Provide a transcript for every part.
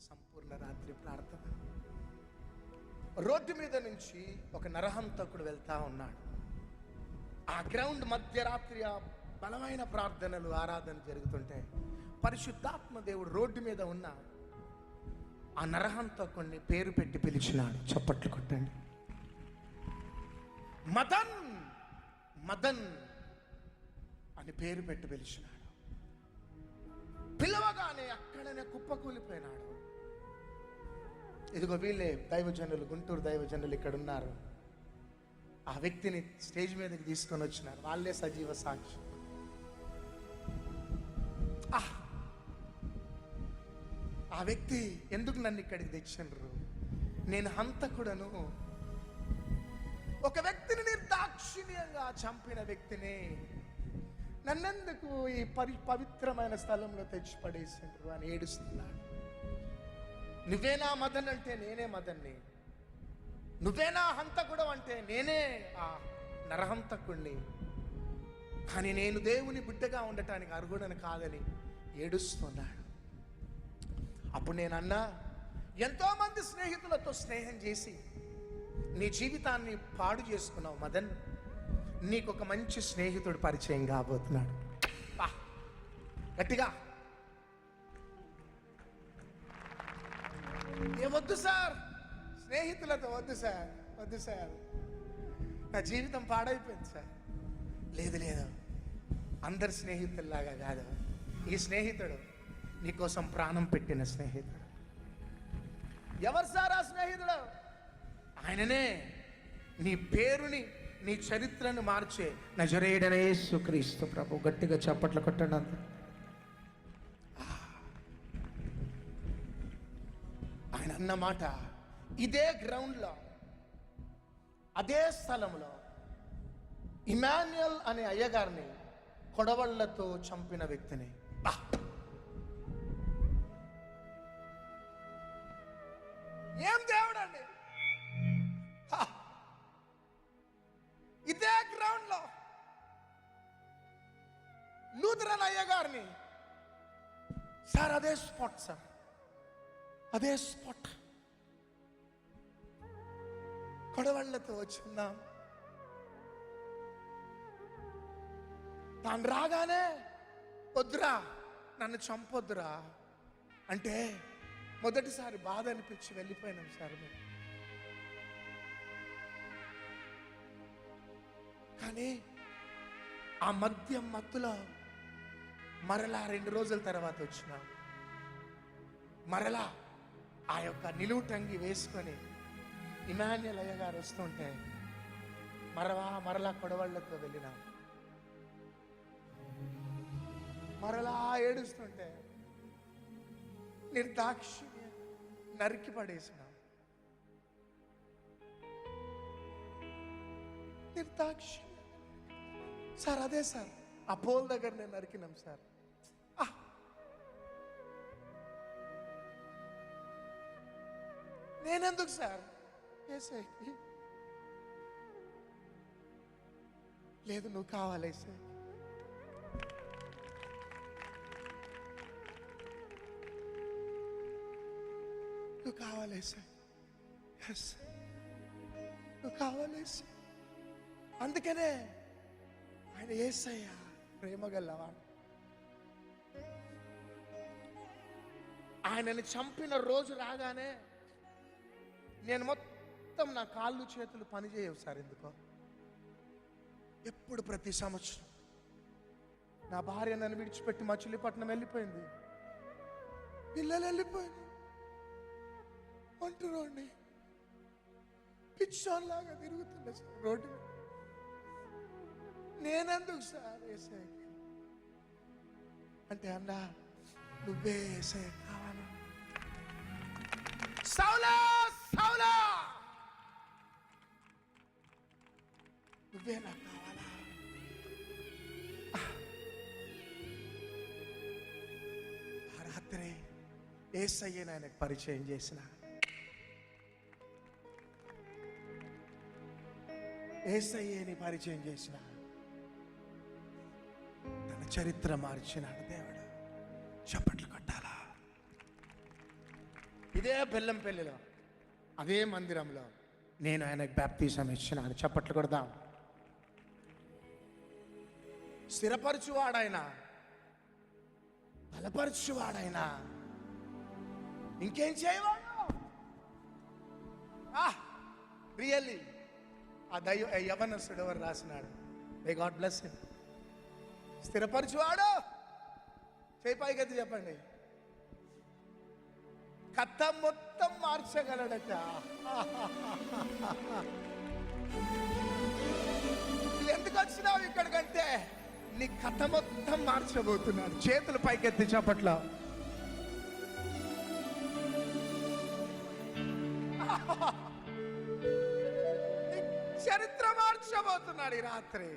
సంపూర్ణ రాత్రి ప్రార్థన. రోడ్డు మీద నుంచి ఒక నరహంతకుడు వెళ్తా ఉన్నాడు. ఆ గ్రౌండ్ మధ్యరాత్రి ఆ బలమైన ప్రార్థనలు ఆరాధన జరుగుతుంటే పరిశుద్ధాత్మ దేవుడు రోడ్డు మీద ఉన్న ఆ నరహంతకుడిని పేరు పెట్టి పిలిచినాడు. చప్పట్లు కొట్టండి. మదన్ మదన్ అని పేరు పెట్టి పిలిచినాడు. పిలవగానే అక్కడనే కుప్పకూలిపోయినాడు. ఇదిగో వీళ్ళే దైవజనులు గుంటూరు దైవజనులు ఇక్కడ ఉన్నారు ఆ వ్యక్తిని స్టేజ్ మీదకి తీసుకొని వచ్చినారు. వాళ్ళే సజీవ సాక్షి. ఆహ్! ఆ వ్యక్తి ఎందుకు నన్ను ఇక్కడికి తెచ్చినారు నేను హంతకుడను. ఒక వ్యక్తిని నిర్దాక్షిణ్యంగా చంపిన వ్యక్తిని నన్నెందుకు ఈ పరి పవిత్రమైన స్థలంలో తెచ్చి పడేసిండ్రు అని ఏడుస్తున్నాడు. నువ్వేనా మదన్ అంటే నేనే మదన్ని. నువ్వేనా హంతకుడు అంటే నేనే ఆ నరహంతకుణ్ణి. కానీ నేను దేవుని బిడ్డగా ఉండటానికి అర్హుడని కాదని ఏడుస్తున్నాడు. అప్పుడు నేను అన్నా ఎంతోమంది స్నేహితులతో స్నేహం చేసి నీ జీవితాన్ని పాడు చేసుకున్నావు మదన్. నీకు ఒక మంచి స్నేహితుడు పరిచయం కాబోతున్నాడు. గట్టిగా. ఏమొద్దు వద్దు సార్. స్నేహితులతో వద్దు సార్. వద్దు సార్. నా జీవితం పాడైపోయింది సార్. లేదు లేదు. అందరి స్నేహితుల్లాగా కాదు. ఈ స్నేహితుడు నీకోసం ప్రాణం పెట్టిన స్నేహితుడు. ఎవరు సార్ ఆ స్నేహితుడు? ఆయననే నీ పేరుని నీ చరిత్రను మార్చే నజరేడనే సుక్రీస్తు ప్రభు. గట్టిగా చప్పట్లు కొట్టండి అన్నమాట. ఇదే గ్రౌండ్లో అదే స్థలంలో ఇమాన్యుయల్ అనే అయ్యగారిని కొడవళ్ళతో చంపిన వ్యక్తిని. ఏం దేవుడండి? ఇదే గ్రౌండ్లో లూథరన్ అయ్యగారిని. సార్ అదే స్పాట్ సార్. అదే స్పాట్. కొడవళ్ళతో వచ్చిన్నాం తాను రాగానే వద్దురా నన్ను చంపొద్దురా. అంటే మొదటిసారి బాధ అనిపించి వెళ్ళిపోయినాం సార్ మేము. కానీ ఆ మద్యం మత్తులో మరలా రెండు రోజుల తర్వాత వచ్చినాం. మరలా ఆ యొక్క నిలువుటంగి వేసుకొని ఇమాన్యుల్ అయ్య గారు వస్తుంటే మరవా మరలా కొడవళ్ళతో వెళ్ళినాం. మరలా ఏడుస్తుంటే నిర్దాక్షిణ్య నరికి పడేసినాం. నిర్దాక్షి సార్ అదే సార్ ఆ పోల్ దగ్గర నేను నరికినాం సార్. నేనెందుకు సార్? ఏసైకి లేదు నువ్వు కావాలి సార్. నువ్వు కావాలి సార్. ఎస్ నువ్వు కావాలి సార్. అందుకనే ఆయన ఏసయ్యా ప్రేమ గల్లవాడు ఆయనని చంపిన రోజు రాగానే నేను మొత్తం నా కాళ్ళు చేతులు పనిచేయవు సార్ ఎందుకో. ఎప్పుడు ప్రతి సంవత్సరం నా భార్య నన్ను విడిచిపెట్టి మచిలీపట్నం వెళ్ళిపోయింది. పిల్లలు వెళ్ళిపోయింది ఒంటరోడిని పిచ్చాన్ లాగా తిరుగుతుండే సార్ రోడ్డు నేనెందుకు సార్ ఏసఐ అంటే అన్నా నువ్వే ఏసఐ కావాలి? సౌలా! సౌలా నువ్వే నాకు కావాలా? ఆ రాత్రి ఏసయ్యని ఆయనకు పరిచయం చేసిన. ఏసయ్యని పరిచయం చేసిన. తన చరిత్ర మార్చినాడు దేవుడు. చప్పట్లు కొట్టాలా? ఇదే బెల్లం పెళ్ళిలో. అదే మందిరంలో. నేను ఆయనకు బ్యాప్తీసం ఇచ్చినాను చప్పట్లు కొడదాం. స్థిరపరచువాడైనా బలపరచువాడైనా ఇంకేం చేయవాడు? రియల్లీ ఆ దైవ ఆ యవనస్తుడు ఎవరు రాసినాడు. మే గాడ్ బ్లెస్ స్థిరపరచువాడు? చేయి పైకెత్తి చెప్పండి. కథ మొత్తం మార్చగలడట. ఎందుకు వచ్చినావు ఇక్కడికంటే? నీ కథ మొత్తం మార్చబోతున్నాడు. చేతులు పైకెత్తి చప్పట్లో. నీ చరిత్ర మార్చబోతున్నాడు ఈ రాత్రి.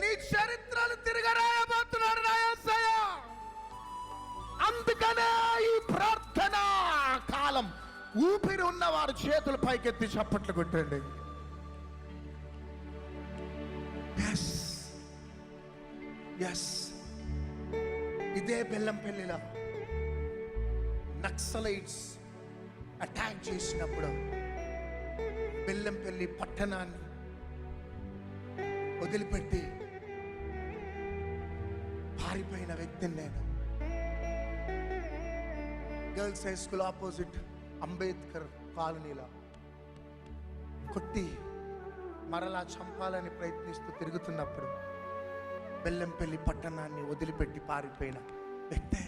నీ చరిత్రలు తిరగరాయబోతున్నాడు నా అందుకనే ఈ ప్రార్థన కాలం. ఊపిరి ఉన్నవారు చేతులు పైకెత్తి చప్పట్లు కొట్టండి. ఎస్ ఎస్ ఇదే బెల్లంపల్లిలో నక్సలైట్స్ అటాక్ చేసినప్పుడు బెల్లంపల్లి పట్టణాన్ని వదిలిపెట్టి పారిపోయిన వ్యక్తిని నేను. Girls high school opposite Ambedkar కాలనీలో కొట్టి మరలా చంపాలని ప్రయత్నిస్తూ తిరుగుతున్నప్పుడు బెల్లంపల్లి పట్టణాన్ని వదిలిపెట్టి పారిపోయిన వ్యక్తే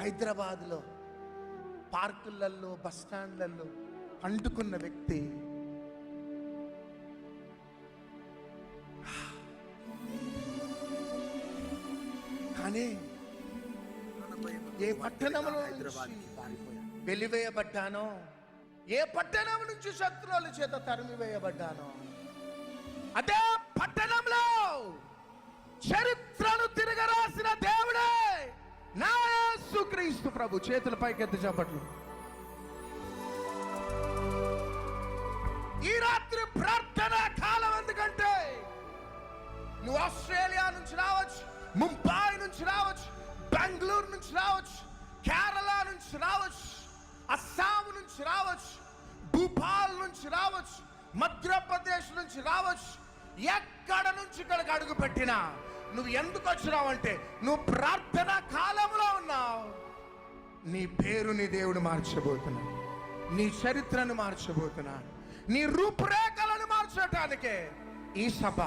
హైదరాబాద్లో పార్కులలో బస్ స్టాండ్లలో అంటుకున్న వ్యక్తి కానీ ఏ పట్టణంలో వెలివేయబడ్డానో ఏ పట్టణం నుంచి శత్రువుల చేత తరిమివేయబడ్డానో? అదే పట్టణంలో చరిత్రను తిరగరాసిన దేవుడే నా యేసుక్రీస్తు ప్రభు చేతుల పైకెత్తి చెప్పట్లు ఈ రాత్రి ప్రార్థన కాలం ఎందుకంటే నువ్వు ఆస్ట్రేలియా నుంచి రావచ్చు ముంబై నుంచి రావచ్చు బెంగళూరు నుంచి రావచ్చు కేరళ నుంచి రావచ్చు అస్సాం నుంచి రావచ్చు భూపాల్ నుంచి రావచ్చు మధ్యప్రదేశ్ నుంచి రావచ్చు. ఎక్కడ నుంచి ఇక్కడికి అడుగు పెట్టినా నువ్వు ఎందుకు వచ్చినావు అంటే నువ్వు ప్రార్థన కాలంలో ఉన్నావు. నీ పేరుని దేవుడు మార్చబోతున్నాడు. నీ చరిత్రను మార్చబోతున్నాడు. నీ రూపురేఖలను మార్చటానికే ఈ సభ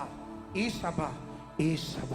ఈ సభ ఈ సభ.